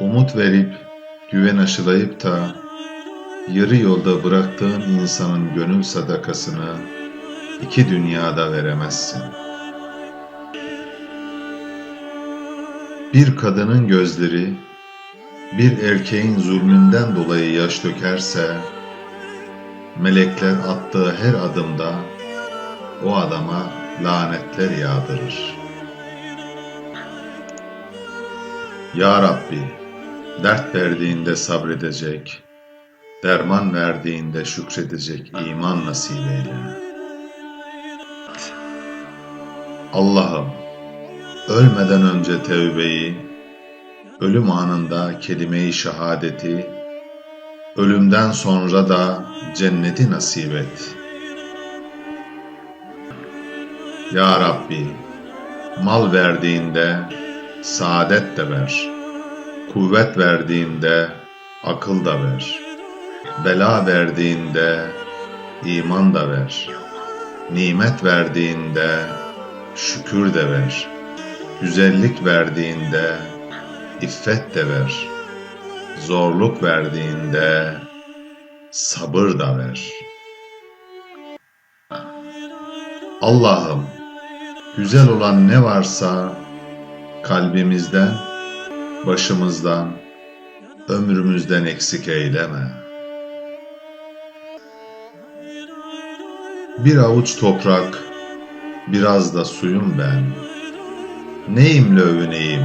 umut verip, güven aşılayıp da yarı yolda bıraktığın insanın gönül sadakasını iki dünyada veremezsin. Bir kadının gözleri bir erkeğin zulmünden dolayı yaş dökerse, melekler attığı her adımda o adama lanetler yağdırır. Ya Rabbi, dert verdiğinde sabredecek, derman verdiğinde şükredecek iman nasip eyle. Allah'ım, ölmeden önce tevbeyi, ölüm anında kelime-i şehadeti, ölümden sonra da cenneti nasip et. Ya Rabbi, mal verdiğinde saadet de ver, kuvvet verdiğinde akıl da ver, bela verdiğinde iman da ver, nimet verdiğinde şükür de ver, güzellik verdiğinde iffet de ver, zorluk verdiğinde sabır da ver. Allah'ım, güzel olan ne varsa kalbimizden, başımızdan, ömrümüzden eksik eyleme. Bir avuç toprak, biraz da suyum ben. Neyimle övüneyim?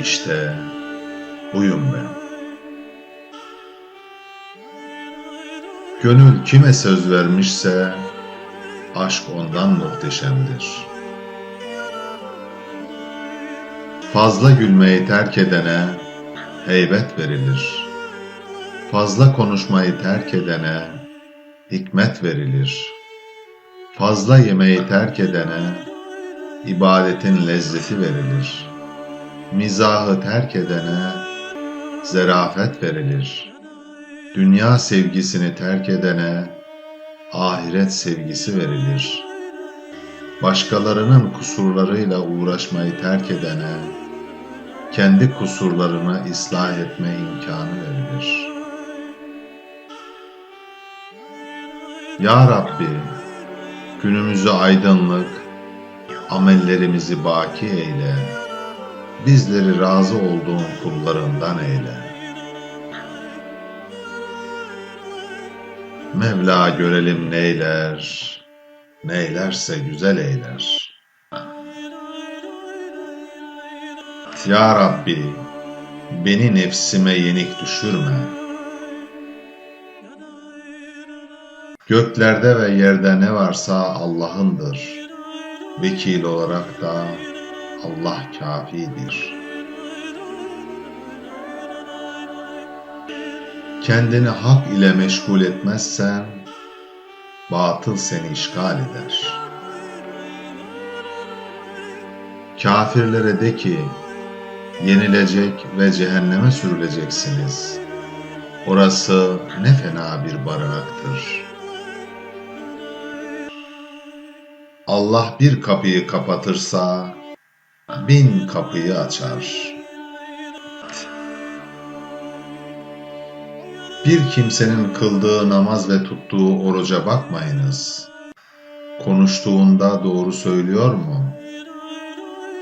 İşte buyum ben. Gönül kime söz vermişse, aşk ondan muhteşemdir. Fazla gülmeyi terk edene heybet verilir. Fazla konuşmayı terk edene hikmet verilir. Fazla yemeği terk edene ibadetin lezzeti verilir. Mizahı terk edene zerafet verilir. Dünya sevgisini terk edene ahiret sevgisi verilir. Başkalarının kusurlarıyla uğraşmayı terk edene kendi kusurlarını ıslah etme imkanı verilir. Ya Rabbi, günümüzü aydınlık, amellerimizi baki eyle, bizleri razı olduğun kullarından eyle. Mevla görelim neyler, neylerse güzel eyler. Ya Rabbi, beni nefsime yenik düşürme. Göklerde ve yerde ne varsa Allah'ındır. Vekil olarak da Allah kafidir. Kendini hak ile meşgul etmezsen, batıl seni işgal eder. Kafirlere de ki, yenilecek ve cehenneme sürüleceksiniz. Orası ne fena bir barınaktır. Allah bir kapıyı kapatırsa, bin kapıyı açar. Bir kimsenin kıldığı namaz ve tuttuğu oruca bakmayınız. Konuştuğunda doğru söylüyor mu?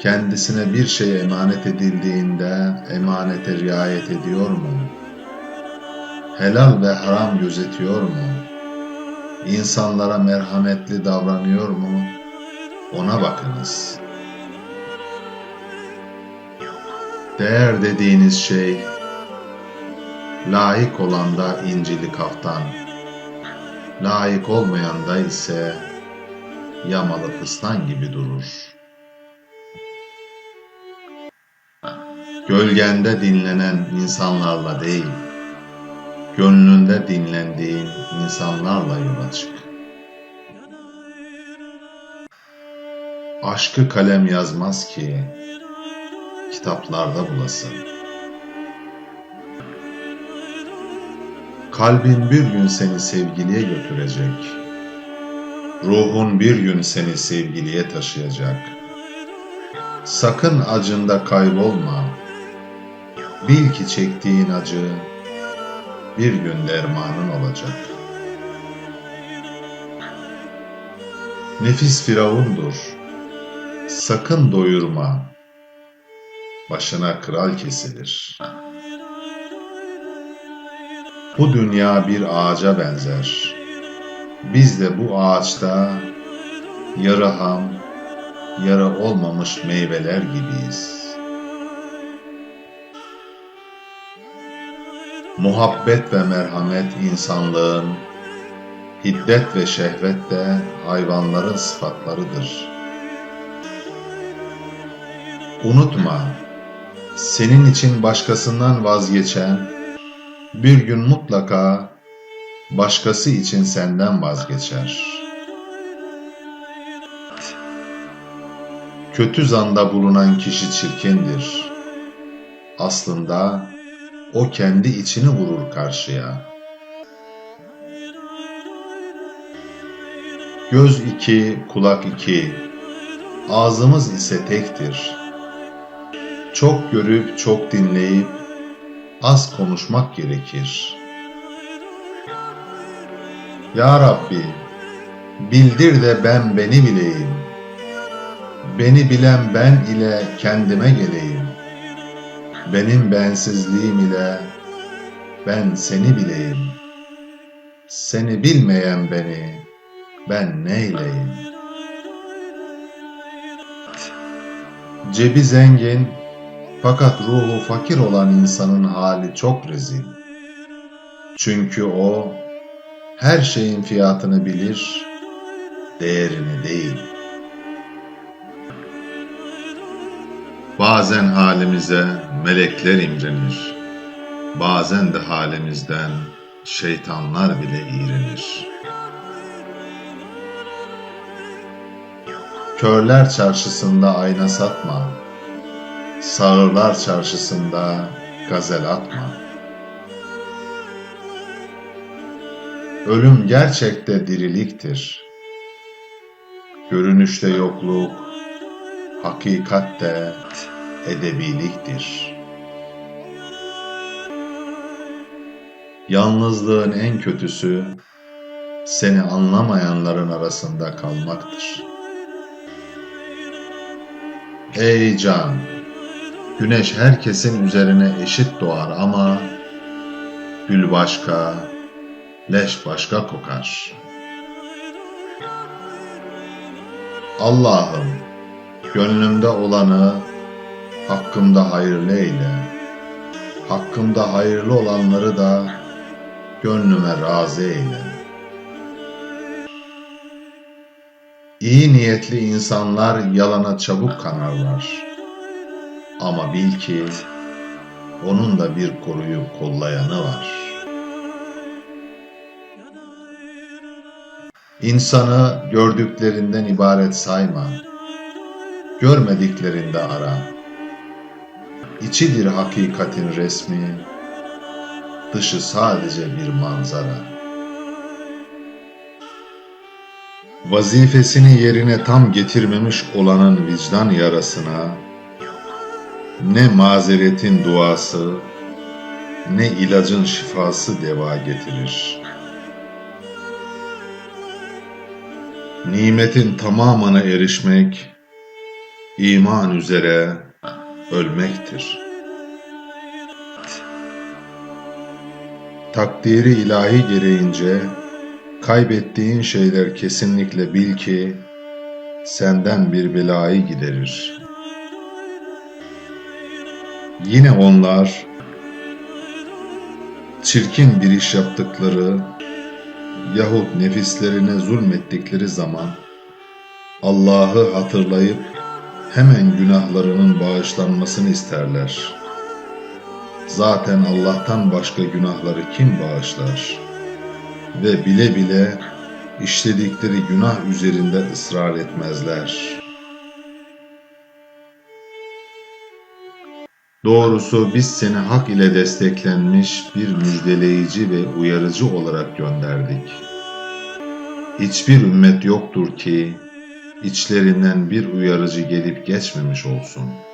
Kendisine bir şey emanet edildiğinde emanete riayet ediyor mu? Helal ve haram gözetiyor mu? İnsanlara merhametli davranıyor mu? Ona bakınız. Değer dediğiniz şey layık olanda incili kaftan, layık olmayanda ise yamalı fıstan gibi durur. Gölgende dinlenen insanlarla değil, gönlünde dinlendiğin insanlarla yola çık. Aşkı kalem yazmaz ki, kitaplarda bulasın. Kalbin bir gün seni sevgiliye götürecek. Ruhun bir gün seni sevgiliye taşıyacak. Sakın acında kaybolma. Bil ki çektiğin acı bir gün dermanın olacak. Nefis firavundur. Sakın doyurma. Başına kral kesilir. Bu dünya bir ağaca benzer. Biz de bu ağaçta yarı ham, yarı olmamış meyveler gibiyiz. Muhabbet ve merhamet insanlığın, hiddet ve şehvet de hayvanların sıfatlarıdır. Unutma, senin için başkasından vazgeçen, bir gün mutlaka başkası için senden vazgeçer. Kötü zanda bulunan kişi çirkindir. Aslında o kendi içini vurur karşıya. Göz iki, kulak iki, ağzımız ise tektir. Çok görüp çok dinleyip az konuşmak gerekir. Ya Rabbi, bildir de ben beni bileyim. Beni bilen ben ile kendime geleyim. Benim bensizliğim ile ben seni bileyim. Seni bilmeyen beni ben neyleyim? Cebi zengin fakat ruhu fakir olan insanın hali çok rezil. Çünkü o her şeyin fiyatını bilir, değerini değil. Bazen halimize melekler imrenir. Bazen de halimizden şeytanlar bile iğrenir. Körler çarşısında ayna satma. Sağırlar çarşısında gazel atma. Ölüm gerçekte diriliktir. Görünüşte yokluk, hakikatte edebiliktir. Yalnızlığın en kötüsü seni anlamayanların arasında kalmaktır. Ey can! Güneş herkesin üzerine eşit doğar ama gül başka, leş başka kokar. Allah'ım, gönlümde olanı hakkımda hayırlı eyle. Hakkımda hayırlı olanları da gönlüme razı eyle. İyi niyetli insanlar yalana çabuk kanarlar. Ama bil ki onun da bir koruyup kollayanı var. İnsanı gördüklerinden ibaret sayma. Görmediklerinde ara. İçidir hakikatin resmi, dışı sadece bir manzara. Vazifesini yerine tam getirmemiş olanın vicdan yarasına, ne mazeretin duası, ne ilacın şifası deva getirir. Nimetin tamamına erişmek, iman üzere ölmektir. Takdiri ilahi gereğince kaybettiğin şeyler kesinlikle bil ki senden bir belayı giderir. Yine onlar çirkin bir iş yaptıkları yahut nefislerine zulmettikleri zaman Allah'ı hatırlayıp hemen günahlarının bağışlanmasını isterler. Zaten Allah'tan başka günahları kim bağışlar? Ve bile bile işledikleri günah üzerinde ısrar etmezler. Doğrusu biz seni hak ile desteklenmiş bir müjdeleyici ve uyarıcı olarak gönderdik. Hiçbir ümmet yoktur ki içlerinden bir uyarıcı gelip geçmemiş olsun.''